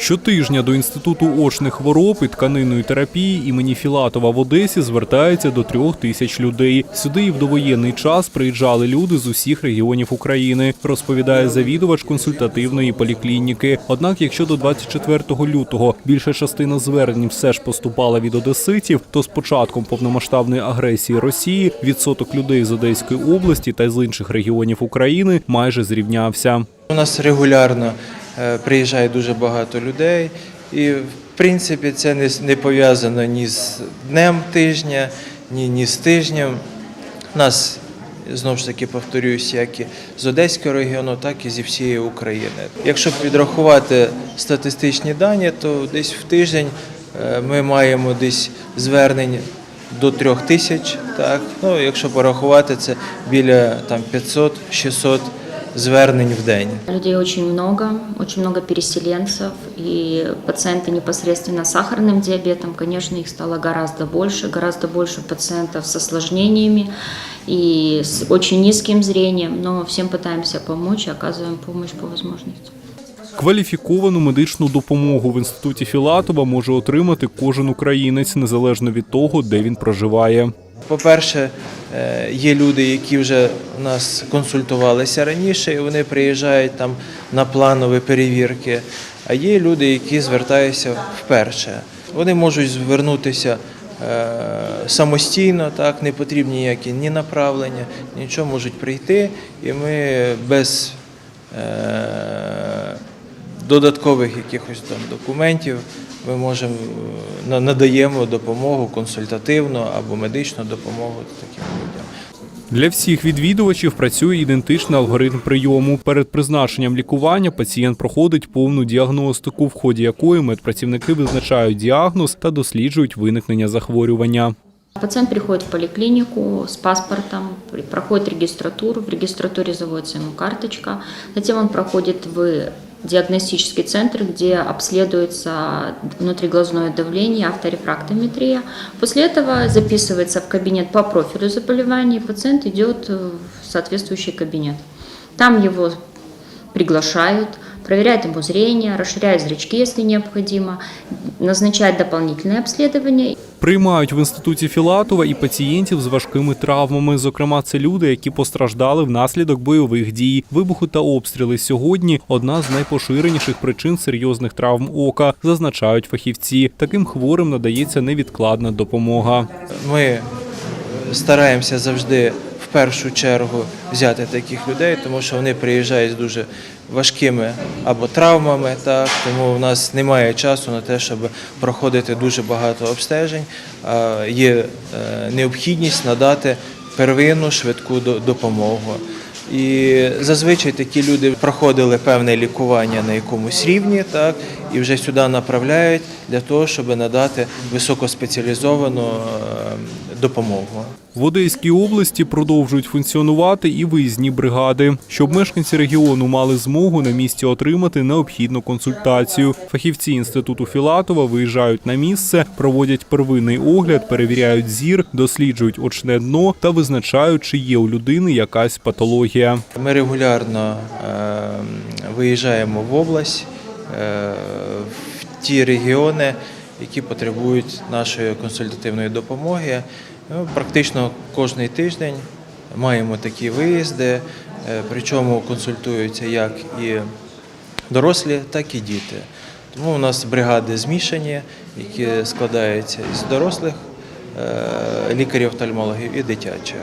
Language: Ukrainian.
Щотижня до інституту очних хвороб і тканинної терапії імені Філатова в Одесі звертається до трьох тисяч людей. Сюди і в довоєнний час приїжджали люди з усіх регіонів України, розповідає завідувач консультативної поліклініки. Однак, якщо до 24 лютого більша частина звернень все ж поступала від одеситів, то з початком повномасштабної агресії Росії відсоток людей з Одеської області та з інших регіонів України майже зрівнявся. У нас регулярно приїжджає дуже багато людей, і в принципі це не, не пов'язано ні з днем тижня, ні, ні з тижнем. У нас знову ж таки повторююсь, як і з Одеського регіону, так і зі всієї України. Якщо підрахувати статистичні дані, то десь в тиждень е, ми маємо десь звернень до трьох тисяч. Так? Ну, якщо порахувати, це біля там 500-600 звернень в день. Людей очень много, очень много переселенцев и пациенты непосредственно с сахарным диабетом, конечно, их стало гораздо больше, гораздо больше пациентов с осложнениями и с очень низким зрением, но всем пытаемся помочь и оказываем помощь по возможности. Кваліфіковану медичну допомогу в інституті Філатова може отримати кожен українець незалежно від того, де він проживає. По-перше, е, є люди, які вже у нас консультувалися раніше, і вони приїжджають там на планові перевірки. А є люди, які звертаються вперше. Вони можуть звернутися е, самостійно, так не потрібні ніякі ні направлення, нічого можуть прийти, і ми без е, додаткових якихось там документів ми можемо е, надаємо допомогу консультативну або медичну допомогу таким людям. Для всіх відвідувачів працює ідентичний алгоритм прийому. Перед призначенням лікування пацієнт проходить повну діагностику, в ході якої медпрацівники визначають діагноз та досліджують виникнення захворювання. Пациент приходит в поликлинику с паспортом, при- проходит регистратуру, в регистратуре заводится ему карточка, затем он проходит в диагностический центр, где обследуется внутриглазное давление, авторефрактометрия. После этого записывается в кабинет по профилю заболевания, и пациент идет в соответствующий кабинет. Там его приглашают, проверяют ему зрение, расширяют зрачки, если необходимо, назначают дополнительное обследование Приймають в інституті Філатова і пацієнтів з важкими травмами. Зокрема, це люди, які постраждали внаслідок бойових дій. Вибуху та обстріли сьогодні одна з найпоширеніших причин серйозних травм ока, зазначають фахівці. Таким хворим надається невідкладна допомога. Ми стараємося завжди першу чергу взяти таких людей, тому що вони приїжджають з дуже важкими або травмами, так тому в нас немає часу на те, щоб проходити дуже багато обстежень. Є е, необхідність надати первинну швидку допомогу. І зазвичай такі люди проходили певне лікування на якомусь рівні, так і вже сюди направляють для того, щоб надати високоспеціалізовану е, допомогу. В Одеській області продовжують функціонувати і виїзні бригади, щоб мешканці регіону мали змогу на місці отримати необхідну консультацію. Фахівці інституту Філатова виїжджають на місце, проводять первинний огляд, перевіряють зір, досліджують очне дно та визначають, чи є у людини якась патологія. Ми регулярно е, виїжджаємо в область, в ті регіони, які потребують нашої консультативної допомоги. Ну, практично кожний тиждень маємо такі виїзди, е, причому консультуються як і дорослі, так і діти. Тому у нас бригади змішані, які складаються із дорослих е, лікарів-офтальмологів і дитячих.